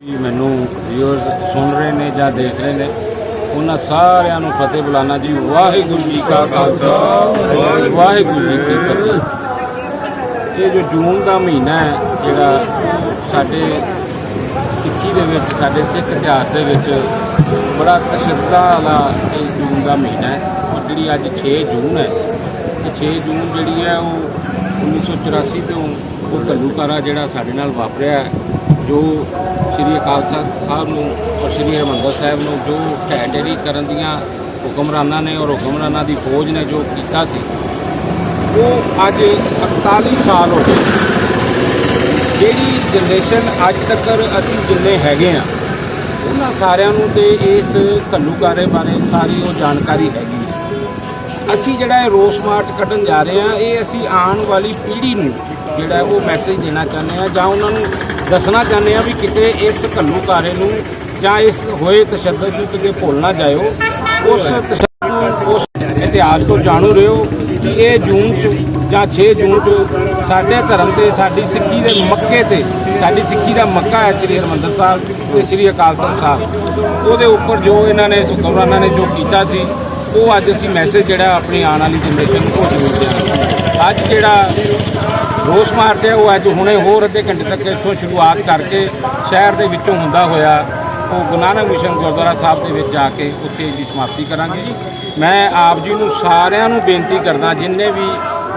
ਜੀ ਮੈਨੂੰ ਵਿਊ ਸੁਣ ਰਹੇ ਨੇ ਜਾਂ ਦੇਖ ਰਹੇ ਨੇ ਉਹਨਾਂ ਸਾਰਿਆਂ ਨੂੰ ਫਤਿਹ ਬੁਲਾਣਾ ਜੀ। ਵਾਹਿਗੁਰੂ ਜੀ ਕਾ ਖਾਲਸਾ ਵਾਹਿਗੁਰੂ ਜੀ ਕੀ ਫਤਿਹ। ਇਹ ਜੋ ਜੂਨ ਦਾ ਮਹੀਨਾ ਹੈ ਜਿਹੜਾ ਸਾਡੇ ਸਿੱਖੀ ਦੇ ਵਿੱਚ ਸਾਡੇ ਸਿੱਖ ਇਤਿਹਾਸ ਦੇ ਵਿੱਚ ਬੜਾ ਤਸ਼ੱਦਦ ਵਾਲਾ ਇਹ ਜੂਨ ਦਾ ਮਹੀਨਾ ਹੈ। ਔਰ ਜਿਹੜੀ ਅੱਜ 6 ਜੂਨ ਹੈ ਇਹ 6 ਜੂਨ ਜਿਹੜੀ ਹੈ ਉਹ 1984 ਤੋਂ ਉਹ ਘੱਲੂਕਾਰਾ ਜਿਹੜਾ ਸਾਡੇ ਨਾਲ ਵਾਪਰਿਆ ਹੈ, ਜੋ ਸ੍ਰੀ ਅਕਾਲ ਤਖ਼ਤ ਸਾਹਿਬ ਨੂੰ ਔਰ ਸ੍ਰੀ ਹਰਿਮੰਦਰ ਸਾਹਿਬ ਨੂੰ ਜੋ ਢਹਿ ਢੇਰੀ ਕਰਨ ਦੀਆਂ ਹੁਕਮਰਾਨਾਂ ਨੇ ਔਰ ਹੁਕਮਰਾਨਾਂ ਦੀ ਫੌਜ ਨੇ ਜੋ ਕੀਤਾ ਸੀ, ਉਹ ਅੱਜ 41 ਸਾਲ ਹੋ ਗਏ ਜਿਹੜੀ ਜਨਰੇਸ਼ਨ ਅੱਜ ਤੱਕ ਅਸੀਂ ਜਿੰਨੇ ਹੈਗੇ ਆ ਉਹਨਾਂ ਸਾਰਿਆਂ ਨੂੰ ਤੇ ਇਸ ਘੱਲੂਕਾਰੇ ਬਾਰੇ ਸਾਰੀ ਉਹ ਜਾਣਕਾਰੀ ਹੈਗੀ ਹੈ। ਅਸੀਂ ਜਿਹੜਾ ਇਹ ਰੋਸ ਮਾਰਚ ਕੱਢਣ ਜਾ ਰਹੇ ਆ ਇਹ ਅਸੀਂ ਆਉਣ ਵਾਲੀ ਪੀੜ੍ਹੀ ਨੂੰ ਜਿਹੜਾ ਉਹ ਮੈਸੇਜ ਦੇਣਾ ਚਾਹੁੰਦੇ ਆ ਜਾਂ ਉਹਨਾਂ ਨੂੰ ਦੱਸਣਾ ਚਾਹੁੰਦੇ ਆ ਵੀ ਕਿਤੇ ਇਸ ਘੱਲੂਕਾਰੇ ਨੂੰ ਜਾਂ ਇਸ ਹੋਏ ਤਸ਼ੱਦਦ ਨੂੰ ਕਿਤੇ ਭੁੱਲ ਨਾ ਜਾਇਓ। ਉਸ ਤਸ਼ੱਦਦ ਉਸ ਇਤਿਹਾਸ ਤੋਂ ਜਾਣੂ ਰਹੋ ਕਿ ਇਹ ਜੂਨ ਚ ਜਾਂ 6 ਜੂਨ ਚ ਸਾਡੇ ਧਰਮ ਤੇ, ਸਾਡੀ ਸਿੱਖੀ ਦੇ ਮੱਕੇ ਤੇ, ਸਾਡੀ ਸਿੱਖੀ ਦਾ ਮੱਕਾ ਹੈ ਸ੍ਰੀ ਹਰਿਮੰਦਰ ਸਾਹਿਬ ਤੇ ਸ੍ਰੀ ਅਕਾਲ ਤਖ਼ਤ ਸਾਹਿਬ। ਉਹਦੇ ਉੱਪਰ ਜੋ ਇਹਨਾਂ ਨੇ ਸੁਖਮਰਾਨਾਂ ਨੇ ਜੋ ਕੀਤਾ ਸੀ, ਉਹ ਅੱਜ ਅਸੀਂ ਮੈਸੇਜ ਜਿਹੜਾ ਆਪਣੀ ਆਉਣ ਵਾਲੀ ਜਨਰੇਸ਼ਨ ਨੂੰ ਉਹ ਜ਼ਰੂਰ ਦਿਆਂਗੇ ਅੱਜ ਜਿਹੜਾ ਰੋਸ ਮਾਰਚ ਹੈ ਉਹ ਅੱਜ ਹੁਣੇ ਹੋਰ ਅੱਧੇ ਘੰਟੇ ਤੱਕ ਇੱਥੋਂ ਸ਼ੁਰੂਆਤ ਕਰਕੇ ਸ਼ਹਿਰ ਦੇ ਵਿੱਚੋਂ ਹੁੰਦਾ ਹੋਇਆ ਉਹ ਗੁਰੂ ਨਾਨਕ ਮਿਸ਼ਨ ਗੁਰਦੁਆਰਾ ਸਾਹਿਬ ਦੇ ਵਿੱਚ ਜਾ ਕੇ ਉੱਥੇ ਦੀ ਸਮਾਪਤੀ ਕਰਾਂਗੇ ਜੀ। ਮੈਂ ਆਪ ਜੀ ਨੂੰ ਸਾਰਿਆਂ ਨੂੰ ਬੇਨਤੀ ਕਰਦਾ, ਜਿੰਨੇ ਵੀ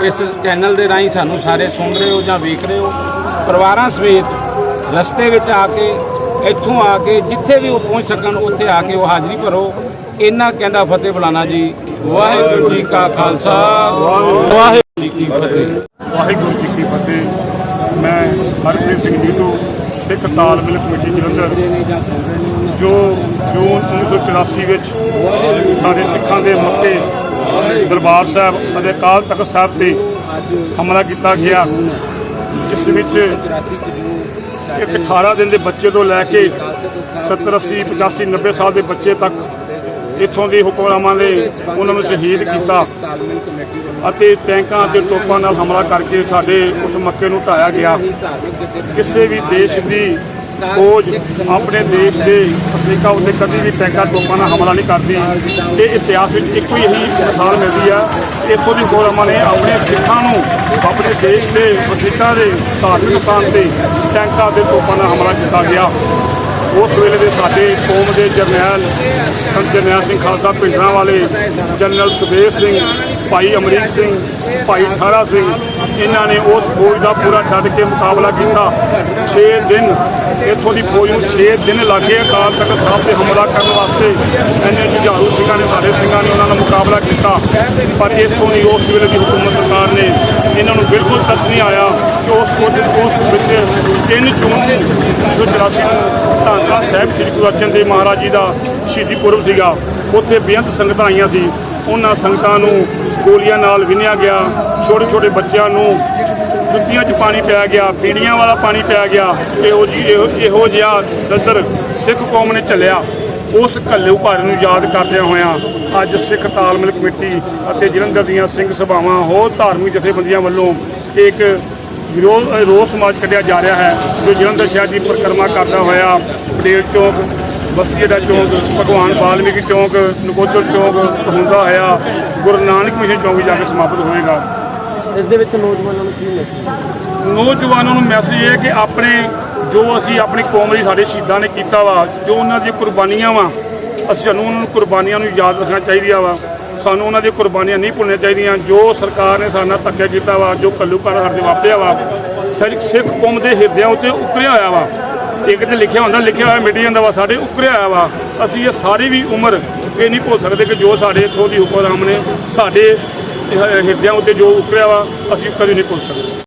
ਇਸ ਚੈਨਲ ਦੇ ਰਾਹੀਂ ਸਾਨੂੰ ਸਾਰੇ ਸੁਣ ਰਹੇ ਹੋ ਜਾਂ ਵੇਖ ਰਹੇ ਹੋ, ਪਰਿਵਾਰਾਂ ਸਮੇਤ ਰਸਤੇ ਵਿੱਚ ਆ ਕੇ, ਇੱਥੋਂ ਆ ਕੇ, ਜਿੱਥੇ ਵੀ ਉਹ ਪਹੁੰਚ ਸਕਣ, ਉੱਥੇ ਆ ਕੇ ਉਹ ਹਾਜ਼ਰੀ ਭਰੋ। ਇਹਨਾਂ ਕਹਿੰਦਾ ਫਤਿਹ ਬੁਲਾਣਾ ਜੀ। ਵਾਹਿਗੁਰੂ ਜੀ ਕਾ ਖਾਲਸਾ। ਵਾਹਿਗੁਰੂ ਜੀ ਕੀ ਫਤਿਹ। ਵਾਹਿਗੁਰੂ ਜੀ ਕੀ ਫਤਿਹ। ਮੈਂ ਹਰਪ੍ਰੀਤ ਸਿੰਘ ਨੀਟੂ ਸਿੱਖ ਤਾਲਮੇਲ ਕਮੇਟੀ ਜਲੰਧਰ, ਜੋ ਜੂਨ 1984 ਵਿੱਚ ਸਾਡੇ ਸਿੱਖਾਂ ਦੇ ਮੱਕੇ ਦਰਬਾਰ ਸਾਹਿਬ ਅਤੇ ਅਕਾਲ ਤਖਤ ਸਾਹਿਬ ਤੇ ਹਮਲਾ ਕੀਤਾ ਗਿਆ। ਜਿਸ ਵਿੱਚ ਇੱਕ 18 ਦਿਨ ਦੇ ਬੱਚੇ ਤੋਂ ਲੈ ਕੇ 70 80 85 90 ਸਾਲ ਦੇ ਬੱਚੇ ਤੱਕ ਇੱਥੋਂ ਦੇ ਹੁਕਮਰਾਨਾਂ ਨੇ ਉਹਨਾਂ ਨੂੰ ਸ਼ਹੀਦ ਕੀਤਾ। ਅਤੇ ਟੈਂਕਾਂ ਅਤੇ ਤੋਪਾਂ ਨਾਲ ਹਮਲਾ ਕਰਕੇ ਸਾਡੇ ਉਸ ਮੱਕੇ ਨੂੰ ਢਾਇਆ ਗਿਆ। ਕਿਸੇ ਵੀ ਦੇਸ਼ ਦੀ ਫੌਜ ਆਪਣੇ ਦੇਸ਼ ਦੇ ਵਸਨੀਕਾਂ ਉੱਤੇ ਕਦੀ ਵੀ ਟੈਂਕਾਂ ਤੋਪਾਂ ਨਾਲ ਹਮਲਾ ਨਹੀਂ ਕਰਦੀ। ਇਹ ਇਤਿਹਾਸ ਵਿੱਚ ਇੱਕੋ ਹੀ ਮਿਸਾਲ ਮਿਲਦੀ ਆ। ਇੱਥੋਂ ਦੀ ਗੌਰਵਾਂ ਨੇ ਆਪਣੇ ਸਿੱਖਾਂ ਨੂੰ ਆਪਣੇ ਦੇਸ਼ ਦੇ ਵਸਨੀਕਾਂ ਦੇ ਧਾਰਮਿਕ ਸਥਾਨ ਤੇ ਟੈਂਕਾਂ ਅਤੇ ਤੋਪਾਂ ਨਾਲ ਹਮਲਾ ਕੀਤਾ ਗਿਆ। ਉਸ ਵੇਲੇ ਦੇ ਸਾਡੇ ਕੌਮ ਦੇ ਜਰਨੈਲ ਸੰਤ ਜਰਨੈਲ ਸਿੰਘ ਖਾਲਸਾ ਪਿੰਡਰਾਂ ਵਾਲੇ ਜਨਰਲ ਸੁਬੇਰ ਸਿੰਘ, ਭਾਈ ਅਮਰੀਕ ਸਿੰਘ, ਭਾਈ ਠਾਰਾ ਸਿੰਘ, ਇਹਨਾਂ ਨੇ ਉਸ ਫੌਜ ਦਾ ਪੂਰਾ ਡਟ ਕੇ ਮੁਕਾਬਲਾ ਕੀਤਾ। 6 ਦਿਨ, ਇੱਥੋਂ ਦੀ ਫੌਜ ਨੂੰ 6 ਦਿਨ ਲੱਗੇ ਅਕਾਲ ਤਖਤ ਸਾਹਿਬ ਤੇ ਹਮਲਾ ਕਰਨ ਵਾਸਤੇ। ਇੰਨੇ ਜੁਝਾਰੂ ਸਿੰਘਾਂ ਨੇ, ਸਾਡੇ ਸਿੰਘਾਂ ਨੇ ਉਹਨਾਂ ਦਾ ਮੁਕਾਬਲਾ ਕੀਤਾ। ਪਰ ਇਸ ਤੋਂ ਨਹੀਂ ਉਸ ਵੇਲੇ ਦੀ ਹਕੂਮਤ ਸਰਕਾਰ ਨੇ ਇਹਨਾਂ ਨੂੰ ਬਿਲਕੁਲ ਤਰਸ ਨਹੀਂ ਆਇਆ ਕਿ ਉਸ ਫੌਜ ਉਸ ਵਿੱਚ 3 ਜੂਨ ਨੂੰ। 1984 ਨੂੰ ਧੰਨਾ ਸਾਹਿਬ ਸ੍ਰੀ ਗੁਰੂ ਅਰਜਨ ਦੇਵ ਮਹਾਰਾਜ ਜੀ ਦਾ ਸ਼ਹੀਦੀ ਪੁਰਬ ਸੀਗਾ, ਉੱਥੇ ਬੇਅੰਤ ਸੰਗਤਾਂ ਆਈਆਂ ਸੀ। ਉਹਨਾਂ ਸੰਗਤਾਂ ਨੂੰ ਗੋਲੀਆਂ ਨਾਲ ਵਿੰਨਿਆ ਗਿਆ, ਛੋਟੇ ਛੋਟੇ ਬੱਚਿਆਂ ਨੂੰ ਜੁੱਤੀਆਂ 'ਚ ਪਾਣੀ ਪਿਆ ਗਿਆ, ਪੀੜੀਆਂ ਵਾਲਾ ਪਾਣੀ ਪਿਆ ਗਿਆ। ਇਹੋ ਜੀ ਇਹੋ ਇਹੋ ਜਿਹਾ ਦਦਰ ਸਿੱਖ ਕੌਮ ਨੇ ਝੱਲਿਆ। ਉਸ ਘੱਲੂ ਭਾਰੇ ਨੂੰ ਯਾਦ ਕਰਦਿਆਂ ਹੋਇਆਂ ਅੱਜ ਸਿੱਖ ਤਾਲਮੇਲ ਕਮੇਟੀ ਅਤੇ ਜਲੰਧਰ ਦੀਆਂ ਸਿੰਘ ਸਭਾਵਾਂ ਹੋਰ ਧਾਰਮਿਕ ਜਥੇਬੰਦੀਆਂ ਵੱਲੋਂ ਇੱਕ ਵਿਰੋਧ ਰੋਸ ਮਾਰਚ ਕੱਢਿਆ ਜਾ ਰਿਹਾ ਹੈ ਜੋ ਜਲੰਧਰ ਸ਼ਹਿਰ ਦੀ ਪਰਿਕਰਮਾ ਕਰਦਾ ਹੋਇਆ ਪਟੇਲ ਚੌਕ ਬਸਤੀ ਦਾ ਚੌਕ ਭਗਵਾਨ ਵਾਲਮੀਕੀ ਚੌਕ ਨਕੋਦਰ ਚੌਕ ਹੁੰਦਾ ਹੋਇਆ ਗੁਰੂ ਨਾਨਕ ਮਿਸ਼ਨ ਚੌਕ ਜਾ ਕੇ ਸਮਾਪਤ ਹੋਏਗਾ ਇਸ ਦੇ ਵਿੱਚ ਨੌਜਵਾਨਾਂ ਨੂੰ ਕੀ ਮੈਸੇਜ ਨੌਜਵਾਨਾਂ ਨੂੰ ਮੈਸੇਜ ਇਹ ਹੈ ਕਿ ਆਪਣੇ ਜੋ ਅਸੀਂ ਆਪਣੀ ਕੌਮ ਲਈ ਸਾਡੇ ਸ਼ਹੀਦਾਂ ਨੇ ਕੀਤਾ ਵਾ, ਜੋ ਉਹਨਾਂ ਦੀਆਂ ਕੁਰਬਾਨੀਆਂ ਵਾ, ਅਸੀਂ ਸਾਨੂੰ ਉਹਨਾਂ ਨੂੰ ਕੁਰਬਾਨੀਆਂ ਨੂੰ ਯਾਦ ਰੱਖਣਾ ਚਾਹੀਦਾ ਵਾ। ਸਾਨੂੰ ਉਹਨਾਂ ਦੀਆਂ ਕੁਰਬਾਨੀਆਂ ਨਹੀਂ ਭੁੱਲਣੀਆਂ ਚਾਹੀਦੀਆਂ। ਜੋ ਸਰਕਾਰ ਨੇ ਸਾਡੇ ਨਾਲ ਧੱਕਾ ਕੀਤਾ ਵਾ, ਜੋ ਕੱਲੂਕਾਰ ਸਾਡੇ ਵਾਪਰਿਆ ਵਾ ਸਾਡੀ ਸਿੱਖ ਕੌਮ ਦੇ ਹਿਰਦਿਆਂ ਉੱਤੇ ਉਕਰਿਆ ਹੋਇਆ ਵਾ। ਇੱਕ ਤੇ ਲਿਖਿਆ ਹੁੰਦਾ, ਲਿਖਿਆ ਹੋਇਆ ਮਿਟ ਜਾਂਦਾ ਵਾ, ਸਾਡੇ ਉਕਰਿਆ ਹੋਇਆ ਵਾ। ਅਸੀਂ ਇਹ ਸਾਰੀ ਵੀ ਉਮਰ ਇਹ ਨਹੀਂ ਭੁੱਲ ਸਕਦੇ ਕਿ ਜੋ ਸਾਡੇ ਇੱਥੋਂ ਦੀ ਹੁਕਮਰਾਨ ਨੇ ਸਾਡੇ ਹਿਰਦਿਆਂ ਉੱਤੇ ਜੋ ਉਕਰਿਆ ਵਾ, ਅਸੀਂ ਕਦੇ ਨਹੀਂ ਭੁੱਲ ਸਕਦੇ।